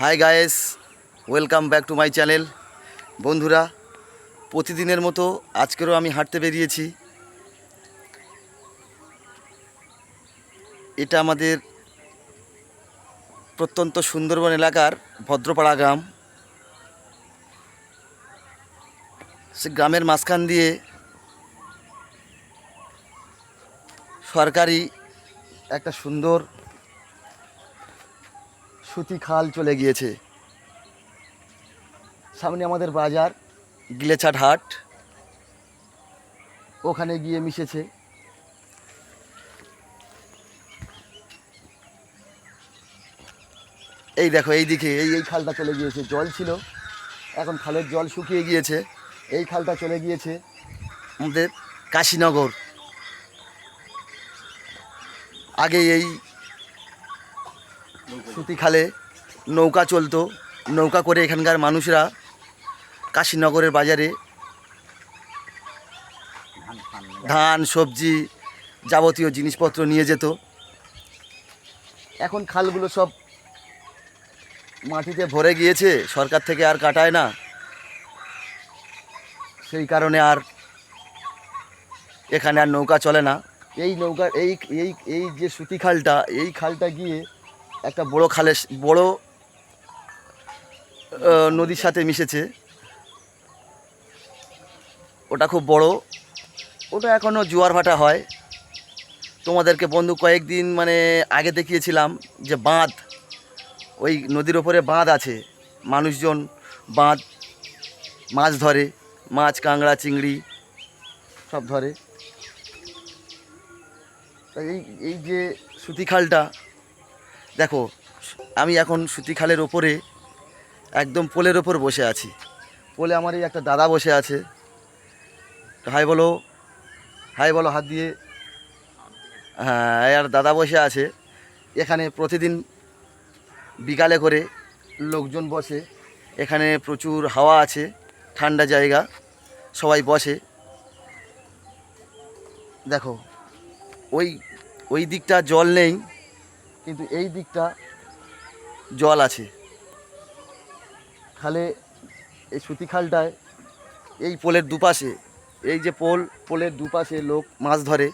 Hi guys, welcome back to my channel. বন্ধুরা, প্রতিদিনের মতো আজকেরও আমি হাঁটতে বেরিয়েছি। এটা আমাদের প্রত্যন্ত সুন্দরবন এলাকার ভদ্রপাড়া গ্রাম। সে গ্রামের মাঝখান দিয়ে সরকারি একটা সুন্দর সুতি খাল চলে গিয়েছে। সামনে আমাদের বাজার গিলেছাট হাট। ওখানে গিয়ে মিশেছে। এই দেখো, এই দিকে, এই এই খালটা চলে গিয়েছে। জল ছিল। এখন খালের জল শুকিয়ে গিয়েছে। এই খালটা চলে গিয়েছে আমাদের কাশীনগর। আগে এই সুতি খালে নৌকা চলতো, নৌকা করে এখানকার মানুষরা কাশীনগরের বাজারে ধান, সবজি যাবতীয় জিনিসপত্র নিয়ে যেত। এখন খালগুলো সব মাটিতে ভরে গিয়েছে, সরকার থেকে আর কাটায় না। সেই কারণে আর এখানে আর নৌকা চলে না। এই নৌকা, এই এই এই যে সুতি খালটা, এই খালটা গিয়ে একটা বড় খালে বড় নদীর সাথে মিশেছে। ওটা খুব বড়। ওটা এখনও জোয়ার ভাটা হয়। তোমাদেরকে বন্ধু কয়েকদিন মানে আগে দেখিয়েছিলাম যে বাঁধ, ওই নদীর ওপরে বাঁধ আছে। মানুষজন বাঁধ, মাছ ধরে, মাছ, কাঁকড়া, চিংড়ি সব ধরে। এই এই যে সুতি খালটা দেখো, আমি এখন সুতি খালের ওপরে, একদম পোলের ওপর বসে আছি। পোলে আমার এই একটা দাদা বসে আছে। হাই বলো হাই বলো হাত দিয়ে। হ্যাঁ আর দাদা বসে আছে। এখানে প্রতিদিন বিকালে করে লোকজন বসে। এখানে প্রচুর হাওয়া আছে, ঠান্ডা জায়গা, সবাই বসে। দেখো, ওই ওই দিকটা জল নেই। কিন্তু এই দিকটা জল আছে। খালে এই সুতি খালটায় এই পোলের দুপাশে, এই যে পোল, পোলের দুপাশে লোক মাছ ধরে।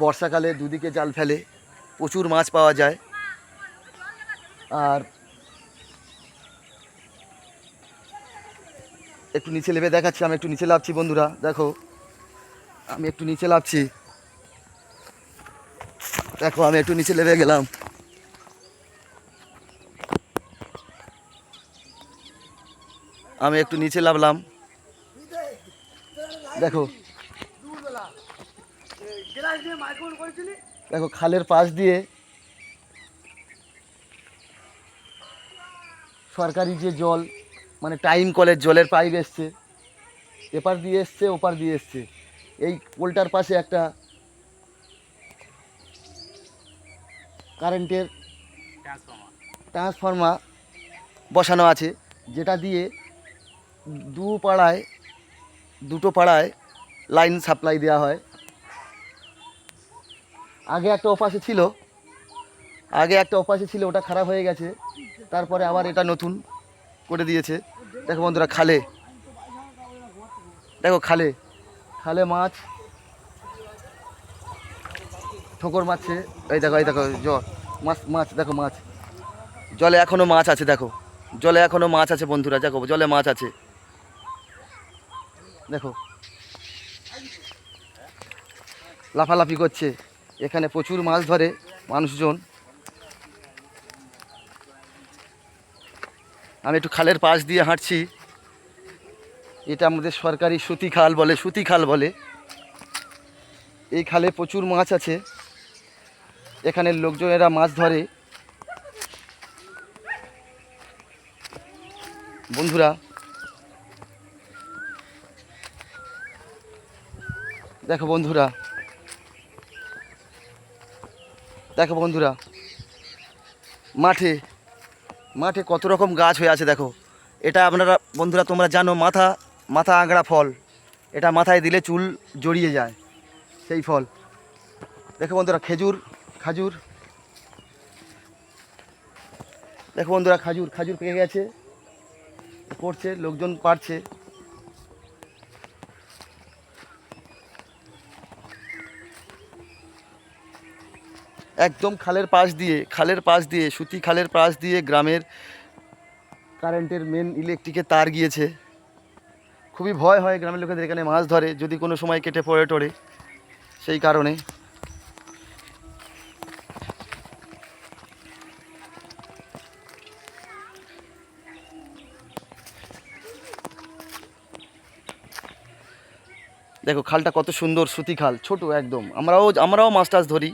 বর্ষাকালে দুদিকে জাল ফেলে, প্রচুর মাছ পাওয়া যায়। আর একটু নিচে নেবে দেখাচ্ছি, আমি একটু নিচে লাভছি বন্ধুরা, দেখো। আমি একটু নিচে লাভছি দেখো, আমি একটু নিচে নেমে গেলাম। আমি একটু নিচে নামলাম। দেখো। দেখো, খালের পাশ দিয়ে সরকারি যে জল মানে টাইম কলের জলের পাইপ এসছে, এপার দিয়ে এসছে, ওপার দিয়ে এসছে। এই পোলটার পাশে একটা কারেন্টের ট্রান্সফর্মার বসানো আছে যেটা দিয়ে দু পাড়ায় দুটো পাড়ায় লাইন সাপ্লাই দেওয়া হয়। আগে একটা ওপাশে ছিল আগে একটা ওপাশে ছিল ওটা খারাপ হয়ে গেছে তারপরে আবার এটা নতুন করে দিয়েছে। দেখো বন্ধুরা খালে। দেখো খালে খালে মাছ ঠোকর মারছে। এই দেখো এই দেখো, জল, মাছ মাছ, দেখো মাছ। জলে এখনও মাছ আছে, দেখো। জলে এখনও মাছ আছে, বন্ধুরা, দেখো, জলে মাছ আছে। দেখো। লাফালাফি করছে। এখানে প্রচুর মাছ ধরে মানুষজন। আমি একটু খালের পাশ দিয়ে হাঁটছি। এটা আমাদের সরকারি সুতি খাল বলে সুতি খাল বলে। এই খালে প্রচুর মাছ আছে। এখানের লোকজনেরা মাছ ধরে। বন্ধুরা, দেখো বন্ধুরা দেখো বন্ধুরা, মাঠে মাঠে কত রকম গাছ হয়ে আছে দেখো। এটা আপনারা, বন্ধুরা, তোমরা জানো, মাথা মাথা আংড়া ফল। এটা মাথায় দিলে চুল জড়িয়ে যায়, সেই ফল। দেখো বন্ধুরা, খেজুর খাজুর। দেখো বন্ধুরা, খাজুর খাজুর পেকে গেছে। পড়ছে, লোকজন পারছে। একদম খালের পাশ দিয়ে, খালের পাশ দিয়ে, সুতি খালের পাশ দিয়ে গ্রামের কারেন্টের মেন ইলেকট্রিকের তার গিয়েছে। খুবই ভয় হয় গ্রামের লোকেদের এখানে মাছ ধরে, যদি কোনো সময় কেটে পড়ে টড়ে সেই কারণে। দেখো, খালটা কত সুন্দর, সুতি খাল, ছোট একদম। আমরাও আমরাও মাছ টাছ ধরি,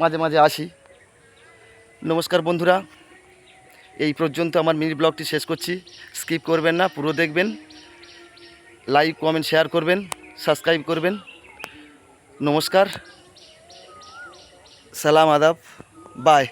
মাঝে মাঝে আসি। নমস্কার বন্ধুরা, এই পর্যন্ত আমার মিনি ব্লগটি শেষ করছি। স্কিপ করবেন না, পুরো দেখবেন। লাইক, কমেন্ট, শেয়ার করবেন, সাবস্ক্রাইব করবেন। নমস্কার, সালাম, আদাব, বাই।